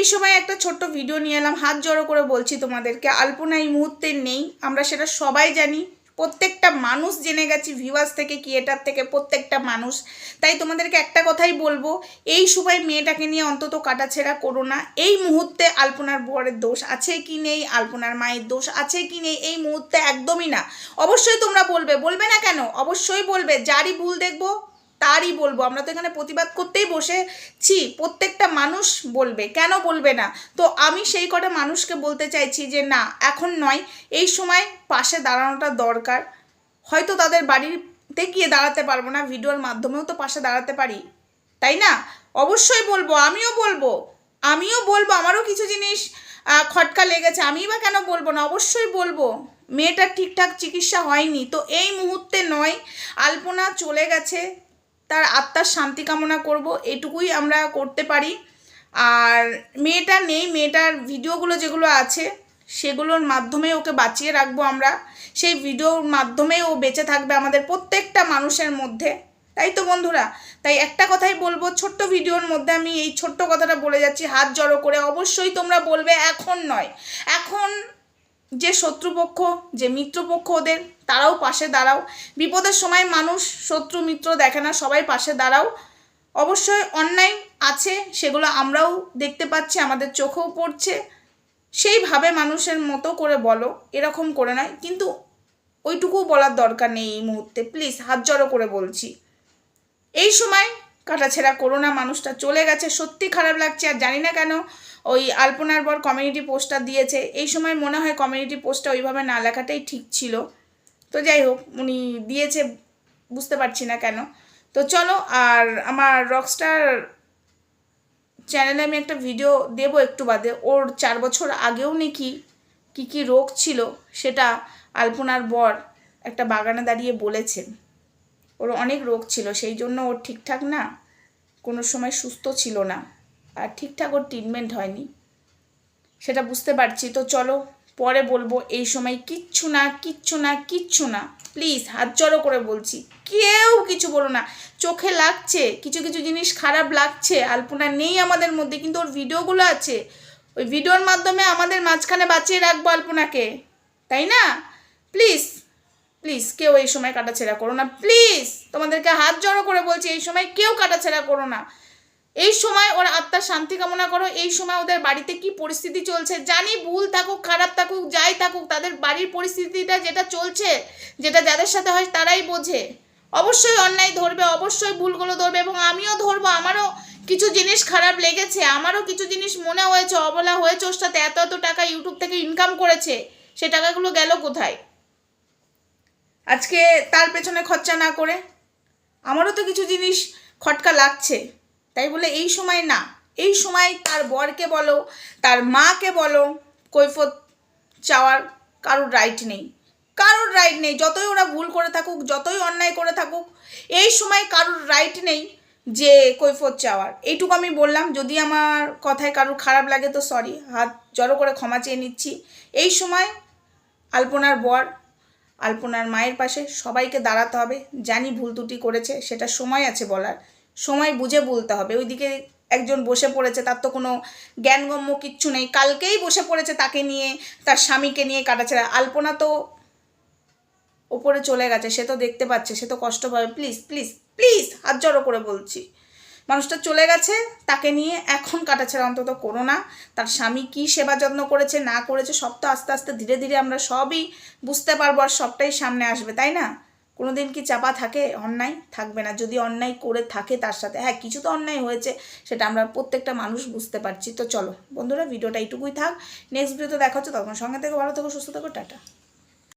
এই সময় একটা ছোট্ট ভিডিও নিয়ে এলাম। হাত জড়ো করে বলছি তোমাদেরকে, আলপনা এই মুহূর্তে নেই। আমরা সেটা সবাই জানি। প্রত্যেকটা মানুষ জেনে গেছি ভিউয়ার্স থেকে ক্রিয়েটার থেকে, প্রত্যেকটা মানুষ। তাই তোমাদেরকে একটা কথাই বলব, এই সময় মেয়েটাকে নিয়ে অন্তত কাটাছেড়া করো না। এই মুহূর্তে আলপনার বরের দোষ আছে কি নেই, আলপনার মায়ের দোষ আছে কি নেই, এই মুহূর্তে একদমই না। অবশ্যই তোমরা বলবে। বলবে না কেন? অবশ্যই বলবে। যারই ভুল দেখব তারই বলব। আমরা তো এখানে প্রতিবাদ করতেই বসেছি। প্রত্যেকটা মানুষ বলবে। কেন বলবে না? তো আমি সেই কটা মানুষকে বলতে চাইছি যে, না, এখন নয়। এই সময় পাশে দাঁড়ানোটা দরকার। হয়তো তাদের বাড়িতে গিয়ে দাঁড়াতে পারব না। ভিডিওর মাধ্যমেও তো পাশে দাঁড়াতে পারি। তাই না? অবশ্যই বলব। আমিও বলব। আমিও বলব। আমারও কিছু জিনিস খটকা লেগেছে। আমি বা কেন বলব না? অবশ্যই বলব। মেয়েটার ঠিকঠাক চিকিৎসা হয়নি। তো এই মুহূর্তে নয়। আলপনা চলে গেছে। তার আত্মার শান্তি কামনা করব, এটুকুই আমরা করতে পারি। আর মেয়েটা নেই, মেয়েটার ভিডিওগুলো যেগুলো আছে, সেগুলোর মাধ্যমে ওকে বাঁচিয়ে রাখব আমরা। সেই ভিডিওর মাধ্যমে ও বেঁচে থাকবে আমাদের প্রত্যেকটা মানুষের মধ্যে। তাই তো বন্ধুরা? তাই একটা কথাই বলব, ছোট্ট ভিডিওর মধ্যে আমি এই ছোট্ট কথাটা বলে যাচ্ছি, হাত জড়ো করে অবশ্যই তোমরা বলবে, এখন নয়। এখন যে শত্রুপক্ষ, যে মিত্রপক্ষ ওদের, তারাও পাশে দাঁড়াও। বিপদের সময় মানুষ শত্রু, মিত্র দেখে না, সবাই পাশে দাঁড়াও। অবশ্যই অন্যায় আছে, সেগুলো আমরাও দেখতে পাচ্ছি, আমাদের চোখেও পড়ছে। সেইভাবে মানুষের মতো করে বলো, এরকম করে নয়। কিন্তু ওইটুকু বলার দরকার নেই এই মুহূর্তে। প্লিজ, হাত জড়ো করে বলছি। এই সময় কাটাছেড়া করো না, মানুষটা চলে গেছে। সত্যি খারাপ লাগছে, আর জানি না কেন ওই আলপনার বর কমিউনিটি পোস্টটা দিয়েছে। এই সময় মনে হয় কমিউনিটি পোস্টটা ওইভাবে না লেখাটাই ঠিক ছিল। তো যাই হোক, উনি দিয়েছে, বুঝতে পারছি না কেন। তো চলো, আর আমার রকস্টার চ্যানেলে আমি একটা ভিডিও দেবো একটু বাদে। ওর চার বছর আগেও নাকি কী কী রোগ ছিল, সেটা আলপনার বর একটা বাগানে দাঁড়িয়ে বলেছেন ওর অনেক রোগ ছিল, সেই জন্য ওর ঠিকঠাক না, কোনো সময় সুস্থ ছিল না। আর ঠিকঠাক ওর ট্রিটমেন্ট হয়নি। সেটা বুঝতে পারছি। তো চলো, পরে বলব এই সময় কিচ্ছু না কিচ্ছু না কিচ্ছু না। প্লিজ হাত জড়ো করে বলছি। কেউ কিছু বলো না। চোখে লাগছে, কিছু কিছু জিনিস খারাপ লাগছে, আলপনা নেই আমাদের মধ্যে, কিন্তু ওর ভিডিওগুলো আছে। ওই ভিডিওর মাধ্যমে আমাদের মাঝখানে বাঁচিয়ে রাখব আলপনাকে। তাই না? প্লিজ প্লিজ কেউ এই সময় কাটাছেড়া করো না। প্লিজ তোমাদেরকে হাত জড়ো করে বলছি, এই সময় কেউ কাটাছেড়া করো না। এই সময় ওর আত্মার শান্তি কামনা করো, এই সময় ওদের বাড়িতে কি পরিস্থিতি চলছে, জানি ভুল থাকুক, খারাপ থাকুক, যাই থাকুক, তাদের বাড়ির পরিস্থিতিটা যেটা চলছে, যেটা যাদের সাথে হয় তারাই বোঝে। অবশ্যই অন্যায় ধরবে, অবশ্যই ভুলগুলো ধরবে এবং আমিও ধরবো। আমারও কিছু জিনিস খারাপ লেগেছে, আমারও কিছু জিনিস মনে হয়েছে, অবলা হয়েছে ওর সাথে, এত এত টাকা ইউটিউব থেকে ইনকাম করেছে, সে টাকাগুলো গেল কোথায়? আজকে তার পেছনে খরচা না করে? আমারও তো কিছু জিনিস খটকা লাগছে। তাই বলে এই সময় না, এই সময় তার বরকে বলো, তার মাকে বলো, কৈফত চাওয়ার কারোর রাইট নেই। কারোর রাইট নেই, যতই ওরা ভুল করে থাকুক, যতই অন্যায় করে থাকুক, এই সময় কারোর রাইট নেই যে কৈফত চাওয়ার। এইটুকু আমি বললাম, যদি আমার কথায় কারোর খারাপ লাগে তো সরি হাত জড়ো করে ক্ষমা চেয়ে নিচ্ছি। এই সময় আলপনার বর আলপনার মায়ের পাশে সবাইকে দাঁড়াতে হবে। জানি ভুল ত্রুটি করেছে, সেটা সময় আছে বলার। সময় বুঝে বলতে হবে। ওইদিকে একজন বসে পড়েছে, তার তো কোনো জ্ঞানগম্য কিচ্ছু নেই। কালকেই বসে পড়েছে তাকে নিয়ে, তার স্বামীকে নিয়ে কাটাছেড়া। আলপনা তো ওপরে চলে গেছে, সে তো দেখতে পাচ্ছে, সে তো কষ্ট পাবে। প্লিজ প্লিজ প্লিজ, হাত জড়ো করে বলছি। মানুষটা চলে গেছে, তাকে নিয়ে এখন কাটাছেড়া অন্তত করো না। তার স্বামী কী সেবা যত্ন করেছে, না করেছে, সব তো আস্তে আস্তে ধীরে ধীরে আমরা সবই বুঝতে পারব আর সবটাই সামনে আসবে, তাই না? কোনো দিন কি চাপা থাকে? অন্যায় থাকবে না। যদি অন্যায় করে থাকে তার সাথে হ্যাঁ কিছু তো অন্যায় হয়েছে, সেটা আমরা প্রত্যেকটা মানুষ বুঝতে পারছি। তো চলো বন্ধুরা, ভিডিওটা এইটুকুই থাক। নেক্সট ভিডিওতে দেখা হচ্ছে তখন সঙ্গে থেকে, ভালো থেকো, সুস্থ থেকো, টাটা।